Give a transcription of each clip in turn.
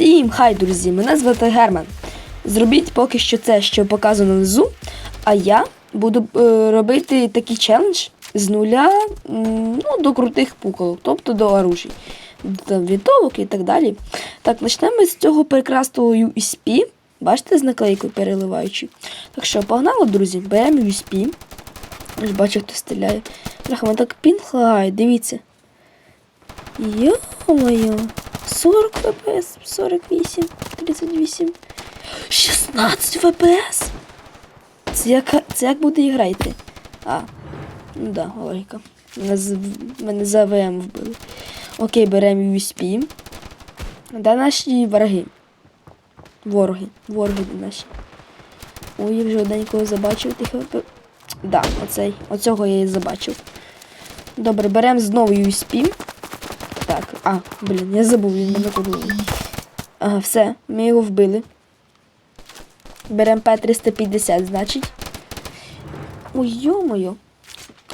Всім хай, друзі! Мене звати Герман. Зробіть поки що це, що показано внизу, а я буду е, робити такий челендж з нуля ну, до крутих пуколок, тобто до оружій, до вінтовок і так далі. Так, почнемо з цього прекрасного USP. Бачите, з наклейкою переливаючи. Так що, погнали, друзі, беремо USP. Я ж бачу, хто стріляє. Бляха, так лагає, дивіться. Йо-моє. 40 ФПС, 48, 38, 16 ФПС. Це як, це як буде грати? А, ну да, логіка. Мене, за ВМ вбили. Окей, беремо USP. Де наші вороги? Вороги. Вороги наші. Ой, я вже одненького забачив тих ФП. Да, оцей. Оцього я і забачив. Добре, беремо знову USP. Так, а, блін, я забув, він мене круглий. Ага, все, ми його вбили. Беремо П-350, значить. Ой, йо-моє.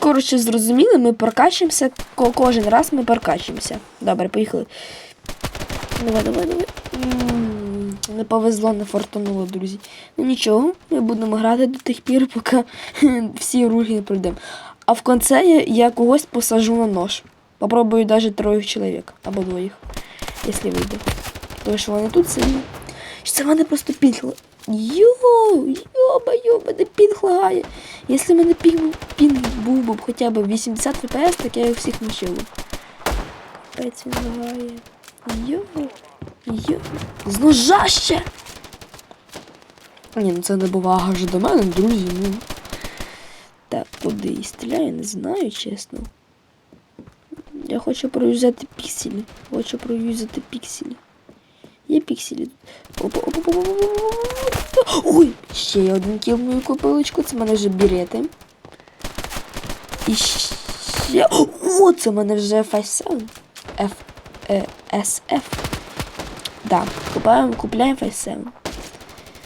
Коротше, зрозуміли, ми прокачуємося, ко- кожен раз ми прокачуємося. Добре, поїхали. Давай, давай, давай. Не повезло, не фортануло, друзі. Ну нічого, ми будемо грати до тих пір, поки всі руки не пройдемо. А в кінці я, я когось посажу на нож. Попробую даже троих чоловік або двоїх, якщо вийде. Тому що вони тут сильні. Що Це мене просто пінг. Йо, йоба, мене пінг лагає. Якщо мене пінг, пінг був би хоча б 80 фпс, так я їх всіх би. Капець він лагає. Йо, йо. З! Ні, ну це не повага вже до мене, друзі. Ну. Так, куди і стріляє, не знаю, чесно. Я хочу проюзати пікселі. Хочу проюзати пікселі. Є пікселі. Опа, опа, опа, опа, опа. Ой, ще є один кіл в мою копилочку. Це в мене вже берети. І ще. О, це в мене вже F7. F, е, SF. Да, купаємо, купляємо F7.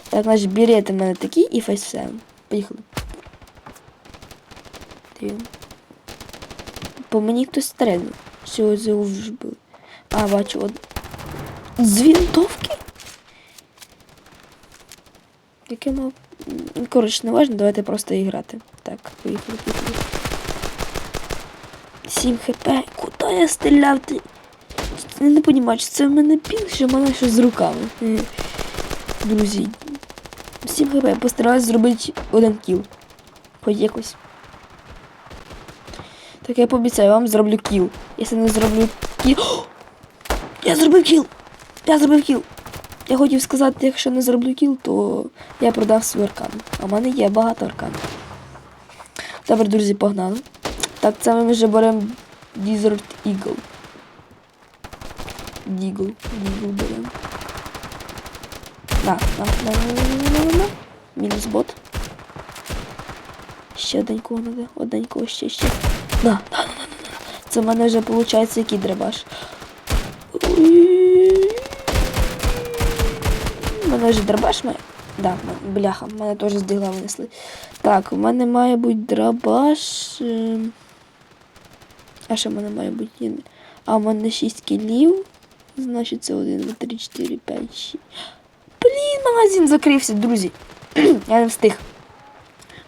Так, значить, берети в мене такі і F7. Поїхали. Дивимо. По мені хтось стрельнув. Всього зову вже було. А, бачу, от. З вінтовки? Яке мав. Коротше, не важно, давайте просто і грати. Так, поїхали, поїхали. 7 хп. Куди я стріляв? Ти? Я не розумію, чи це в мене пінг, чи в мене щось з руками. Е, Друзі. 7 хп. Я постараюсь зробити один кіл. Хоч якось. Так я пообіцяю, вам зроблю кіл. Якщо не зроблю кіл. О! Я зробив кіл! Я зробив кіл! Я хотів сказати, якщо не зроблю кіл, то я продав свій аркан. А в мене є багато арканів. Добре, друзі, погнали. Так, це ми вже беремо Desert Eagle. Дігл. Дігл беремо. На, на, на, на, на, на, на. Мінус бот. Ще одненького надо, одненького ще ще. На, на, на, на, на. Це в мене вже виходить який драбаш. У мене вже драбаш має. Да, бляха, в мене теж з дігла винесли. Так, у мене має бути драбаш. ем. А що в мене має бути? А в мене 6 кілів. Значить, це 1, 2, 3, 4, 5, 6. Блін, магазин закрився, друзі. Я не встиг.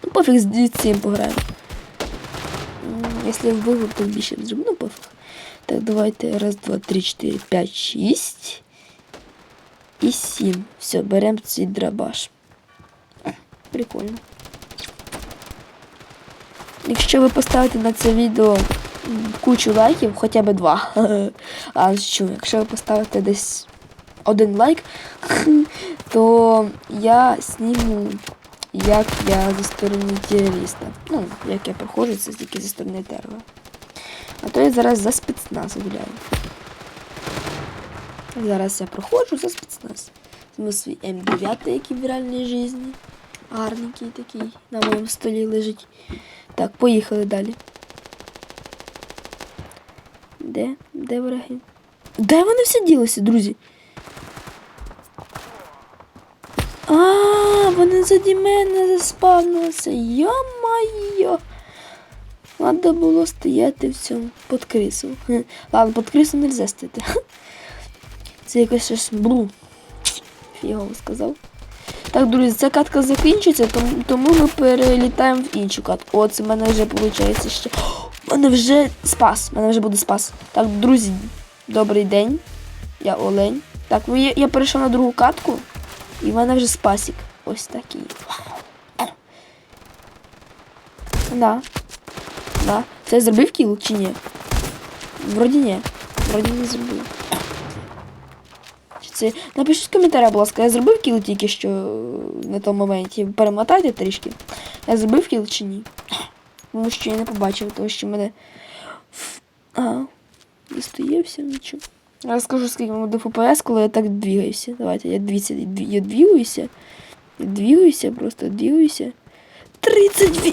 Ну, пофіг з цим пограємо. Я вбив, то більше не зроблю, ну пофіг. Так, давайте. Раз, два, три, чотири, п'ять, шість. І сім. Все, беремо цей драбаш. Прикольно. Якщо ви поставите на це відео кучу лайків, хоча б два. А що, якщо ви поставите десь один лайк, то я зніму, як я зі сторони терориста. Ну, як я проходжу, це тільки зі сторони терора. А то я зараз за спецназ гуляю. Зараз я проходжу за спецназ. Візьму свій М9, який в реальній житті. Гарненький такий на моєму столі лежить. Так, поїхали далі. Де? Де враги? Де вони всі ділися, друзі? А, вони заді мене заспавнилися. Йо-майо. Надо було стояти в цьому під крисом. Ладно, під крисом не можна стояти. Це якось щось блу. фігово сказав. Так, друзі, ця катка закінчиться, тому, ми перелітаємо в іншу катку. О, це в мене вже виходить ще. В мене вже спас. в мене вже буде спас. Так, друзі, добрий день. Я Олень. Так, я, я перейшов на другу катку, і в мене вже спасік. Ось такий. Да. Да. Це зробив кіл чи ні? Вроді ні. Вроді не зробив. Це... Напишіть в коментарях, будь ласка, я зробив кіл тільки що е, на тому моменті. Перемотайте трішки. Я зробив кіл чи ні? Тому що я не побачив, тому що мене. А, не стоявся нічого. Я розкажу, скільки буде ФПС, коли я так двигаюся. Давайте, я двіся, я двигаюся. Я просто двигаюся. 32.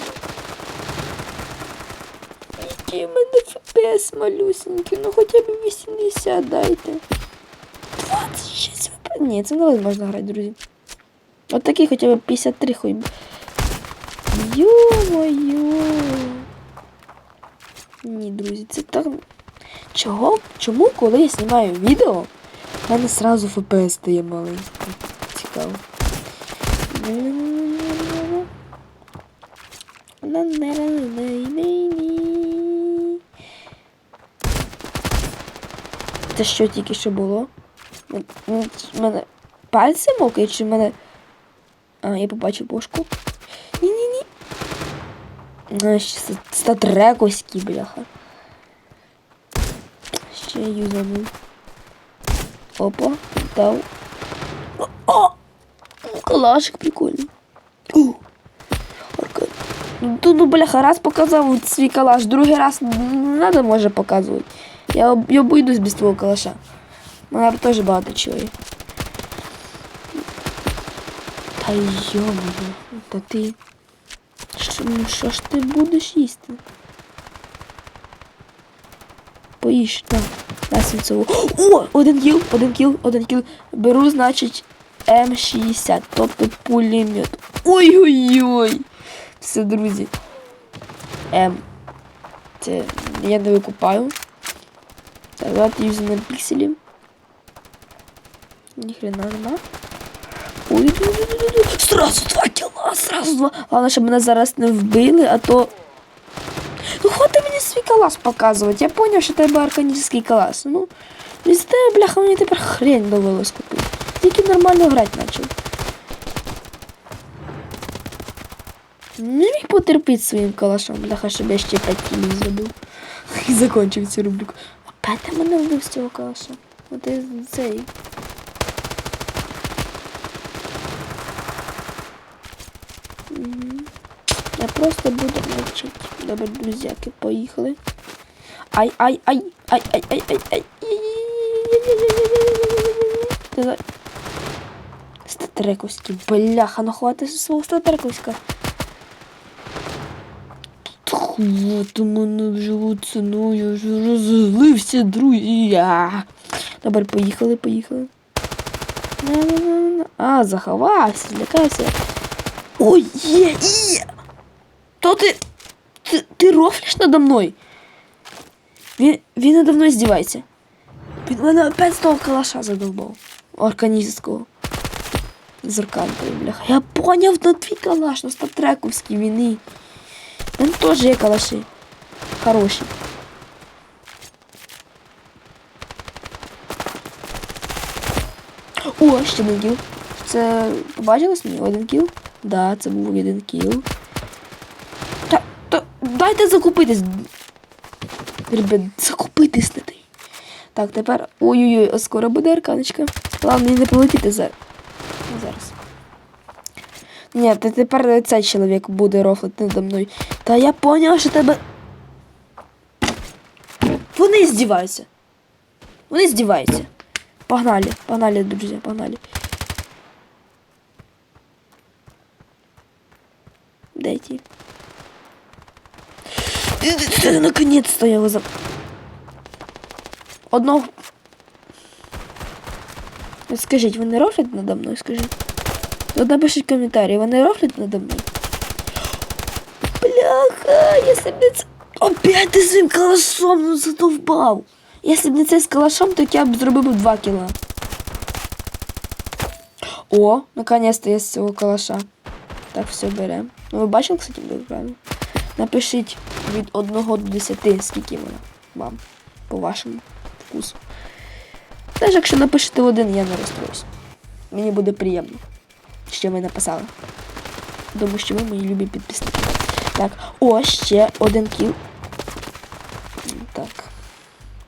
Який мене ФПС малюсенький, ну хоча б 80 дайте. 26 ФПС. Ні, це невозможно грати, друзі. От такий хоча б 53 хуй. Йо-моє. Ні, друзі, це так. Чого? Чому, коли я знімаю відео, в мене сразу ФПС стає маленький. Цікаво. Це що тільки що було? В мене пальці мокають, чи в мене. А, я побачив бошку. Ні-ні-ні. А, ще ста- бляха. Ще юзанув. Опа, дав. Калашик прикольний. У. Арка. Ну, тут, ну, бляха, раз показав свій калаш, другий раз не треба може показувати. Я, я обійдусь без твого калаша. Мене теж багато чує. Та йо-моє, та ти. Що, ну, що ж ти будеш їсти? Поїж, на свіцову. О, один кіл, один кіл, один кіл. Беру, значить, М60, тобто пулемет. Ой-ой-ой. Все, друзі. М. Це я не викупаю. Так, давайте юзаємо пікселі. Ніхрена нема. Ой, ду- ду- ду- ду- ду. Сразу два кіла, сразу два. Головне, щоб мене зараз не вбили, а то. Ну хвати мені свій калас показувати. Я поняв, що тебе арканівський калас. Ну, без тебе, бляха, мені тепер хрень довелось купити. Тільки нормально грати почав. Не міг потерпіти своїм калашом, бляха, щоб я ще 5 кілів зробив. І закончив цю рубрику. Опять мене вбив з цього калаша. От я цей. Я просто буду мовчати. Добре, друзяки, поїхали. Ай, ай, Статрековський, бляха, ну хватить свого статрековська. От мене вже оцену, я вже розлився, друзі. Добре, поїхали, поїхали. А, заховався, злякався. Ой, є, є! То ти. Ти, ти рофлиш надо мною? Він, він надо мною здівається. Він мене опять з того калаша задовбав. Органістського. З арканкою, бляха. Я поняв на твій калаш, на статрековській війни. Він теж є калаші. Хороші. О, ще один кіл. Це побачилось мені? Один кіл? Да, це був один кіл. Та, та, дайте закупитись. Ребят, закупитись на той. Так, тепер. Ой-ой-ой, скоро буде арканочка. Ладно, не полетіти зараз. Зараз. Ні, та тепер цей чоловік буде рофлити надо мною. Та я поняв, що тебе. Вони здіваються. Вони здіваються. Погнали, погнали, друзі, погнали. Дайте. Наконец-то я его за... Одного... Скажіть, вони рофлять надо мною, скажіть. От напишіть коментарі, вони рофлять надо мною. Бляха, б не це... Опять ти своїм калашом ну, задовбав. Якщо б не це з калашом, то я б зробив би 2 кіла. О, наконец-то я з цього калаша. Так, все беремо. Ну, ви бачили, кстати, буде правильно? Напишіть від 1 до 10, скільки вона вам, по вашому вкусу. Навіть якщо напишете один, я не розстроюсь. Мені буде приємно, що ви написали. Думаю, що ви мої любі підписники. Так, о, ще один кіл. Так.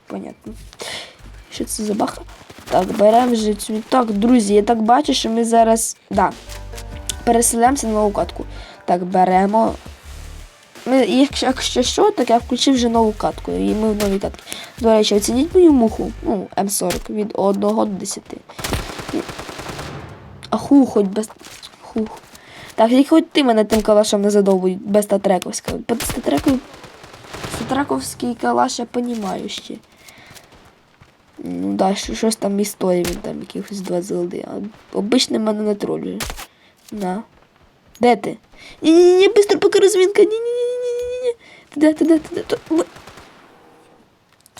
Понятно. Що це за баха? Так, беремо вже цю. Так, друзі, я так бачу, що ми зараз. Да. Переселяємося на нову катку. Так, беремо. Ми, якщо, що, так я включив вже нову катку. І ми в новій катці. До речі, оцініть мою муху. Ну, М40 від 1 до 10. А ху, хоч без. Хух. Так, як хоч ти мене тим калашем не задовбуй, без статрековського. По статреку... Статрековський калаш я понімаю ще. Ну да, що, щось там історії, він там якихось два золоти. А обичний мене не тролює. На. Де ти? Ні-ні-ні, быстро поки розвінка. Ні-ні-ні-ні-ні. Ти де? То- ви-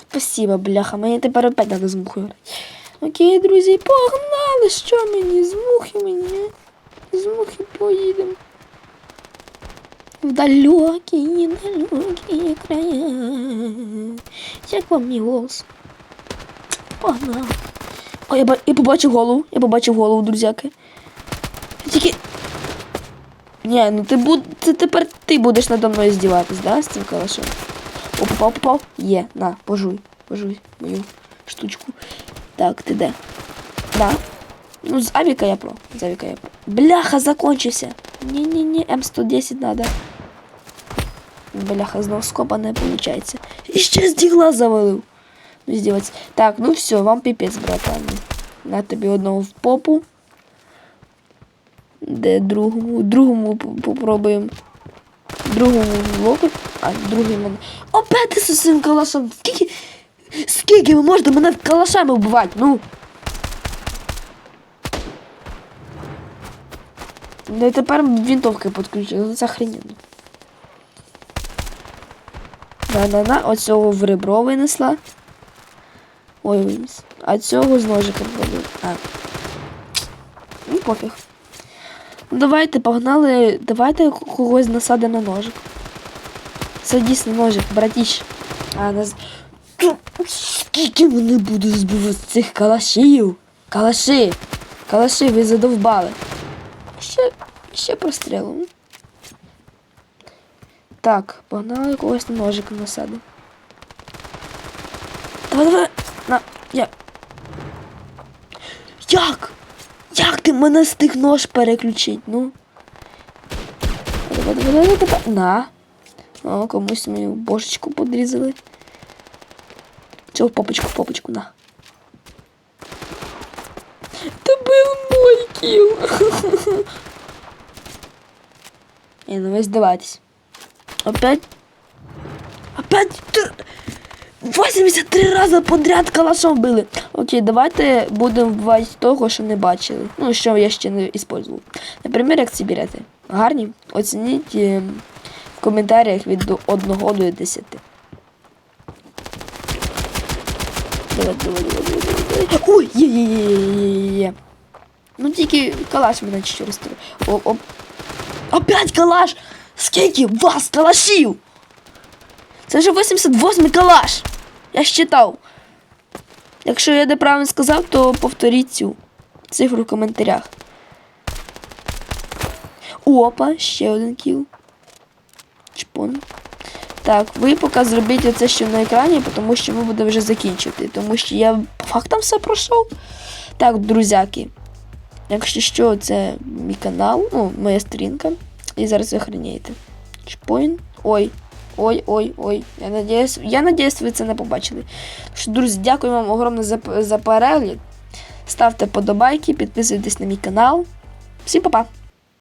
Спасибо, бляха, мені тепер опять треба з. Окей, друзі, погнали! Що мені? З мені? З мухи поїдемо. В далекі, далекі края. Як вам мій голос? Погнали. О, я, я побачив голову. Я побачив голову, друзяки. Тільки. Ні, ну ти буд... це тепер ти будеш надо мною здіватись, да, з цим калашем? О, попав, попав. Є, на, пожуй, пожуй мою штучку. Так, ти де? Да. Ну, з авіка я про. З авіка я про. Бляха, закончився. Ні-ні-ні, М110 надо. Бляха, знов скопа не виходить. І ще з дігла завалив. Ну, здіватися. Так, ну все, вам піпець, братан. На тобі одного в попу. Де другому? Другому попробуємо. Другому локоть. А, другий мене. Опять зі своїм калашом. Скільки. Скільки ви можете мене калашами вбивати? Ну. Ну і тепер вінтовки підключили. Ну, Це охрененно. Да-да-да, оцього в ребро винесла. Ой, виніс. А цього з ножиком пробив. А. Ну, пофіг. Давайте, погнали. Давайте когось насадимо на ножик. Садись на ножик, братіч. А, нас... Скільки вони будуть збивати цих калашів? Калаші! Калаші, ви задовбали. Ще, ще прострілимо. Так, погнали когось на ножик насадимо. Давай, давай. На, я. Як? Як ти мене встиг нож переключить? Ну. Давай, давай, давай. На. О, комусь мою бошечку подрізали. Цього в попочку, попочку, на. Це був мой кіл. Не, ну ви. Опять? Опять? Ти- 83 рази подряд калашом били. Окей, давайте будемо вбивати того, що не бачили. Ну, що я ще не использував. Наприклад, як ці берети. Гарні? Оцініть е, в коментарях від 1 до 10. Давай, давай, давай, давай, давай, давай. Ой, є, є, є, є, є. Ну тільки калаш мене ще розстріляє. О, о. Опять калаш! Скільки вас калашів? Це вже 88 калаш. Я считав. Якщо я неправильно сказав, то повторіть цю цифру в коментарях. Опа, ще один кіл. Чпон. Так, ви поки зробіть оце що на екрані, тому що ми будемо вже закінчити. Тому що я по фактам все пройшов. Так, друзяки. Якщо що, це мій канал, ну, моя сторінка. І зараз ви охренієте. Чпоін. Ой. Ой, ой, ой. Я надіюсь, я надіюсь, ви це не побачили. Що, друзі, дякую вам огромне за, за перегляд. Ставте подобайки, підписуйтесь на мій канал. Всім па-па!